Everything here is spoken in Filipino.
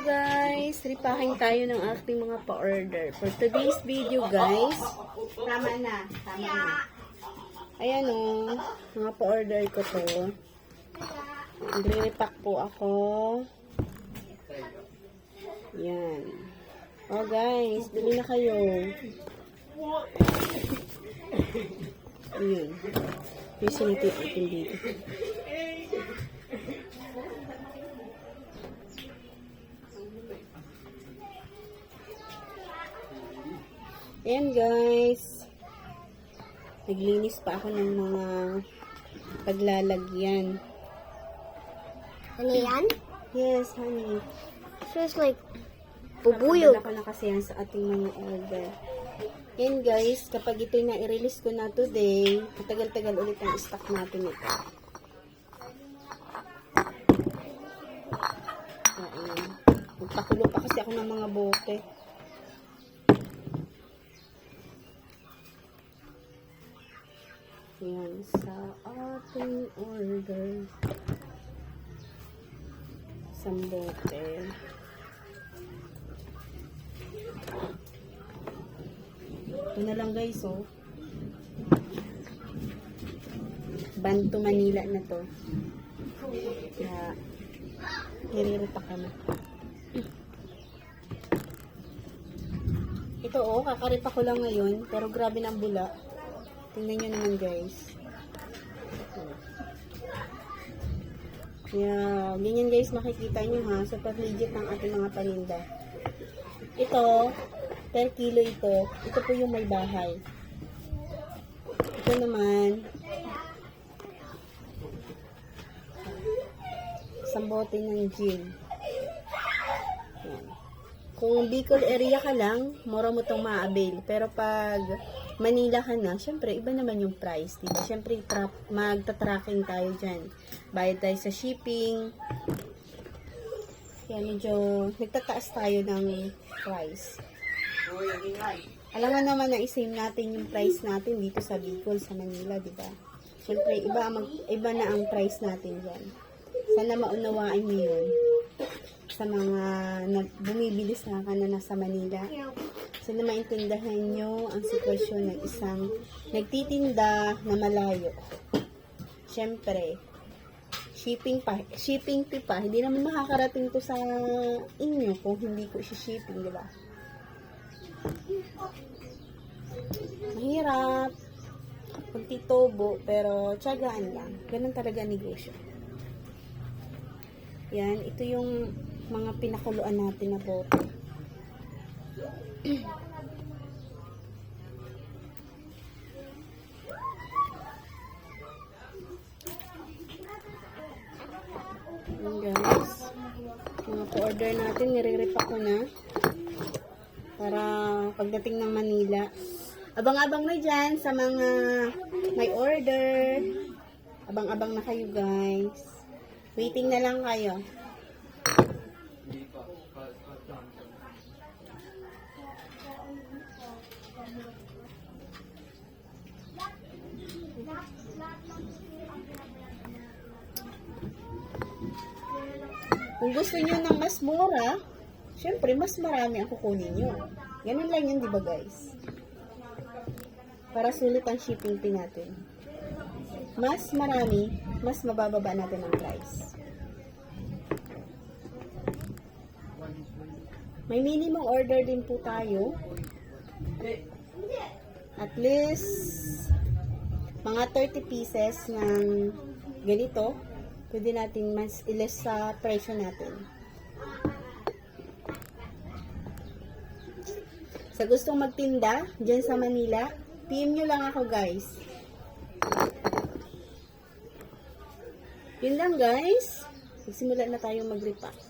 guys, ripahin tayo ng ating mga pa-order. For today's video guys, tama na, tama na. Ayan o, mga pa-order ko to. Nagre-repack po ako. Yan. Oh guys, bili na kayo. Ayun. Yung sinitip natin dito. Ayan guys. Naglinis pa ako ng mga paglalagyan. Ano yan? Yes, honey. So it's like Bubuyog. bubuyog. ko na kasi yan sa ating mga order. Yan guys, kapag ito na i-release ko na today, matagal-tagal ulit ang stock natin ito. Ayan. Magpakulo pa kasi ako ng mga bote. Yan, sa ating order. Isang bote. Ito na lang guys, oh. Banto Manila na to. Kaya, hiriripa ka na. Ito oh, kakaripa ko lang ngayon, pero grabe ang bula. Tingnan nyo naman guys. Kaya, ganyan guys, makikita nyo ha, super legit ng ating mga paninda. Ito, per kilo ito. Ito po yung may bahay. Ito naman, isang bote ng gin. Kung Bicol area ka lang, mura mo itong ma-avail. Pero pag Manila ka na, syempre, iba naman yung price. Diba? Syempre, tra- magta-tracking tayo dyan. Bayad tayo sa shipping. Kaya medyo nagtataas tayo ng price. Alam mo naman na i-same natin yung price natin dito sa Bicol, sa Manila, di ba? Siyempre, iba, mag, iba na ang price natin dyan. Sana maunawaan niyo yun sa mga na, bumibili sa ka na nasa Manila. Sana maintindahan nyo ang sitwasyon ng isang nagtitinda na malayo. Siyempre, shipping pa, shipping fee pa, hindi naman makakarating to sa inyo kung hindi ko shipping, di ba? Mahirap. Pagtitobo, pero tiyagaan lang. Ganun talaga negosyo. Yan, ito yung mga pinakuluan natin na bote. Guys. Mga po-order natin, nire-repack ko na. Para pagdating ng Manila. Abang-abang na dyan sa mga may order. Abang-abang na kayo guys. Waiting na lang kayo. Kung gusto niyo ng mas mura, syempre mas marami ang kukunin niyo. Ganun lang yun, di ba guys? Para sulit ang shipping fee natin. Mas marami, mas mabababa natin ang price. May minimum order din po tayo. At least, mga 30 pieces ng ganito, pwede natin mas iles sa presyo natin. Sa gustong magtinda, dyan sa Manila, PM nyo lang ako guys. Yun lang guys. Magsimula na tayo mag-repack.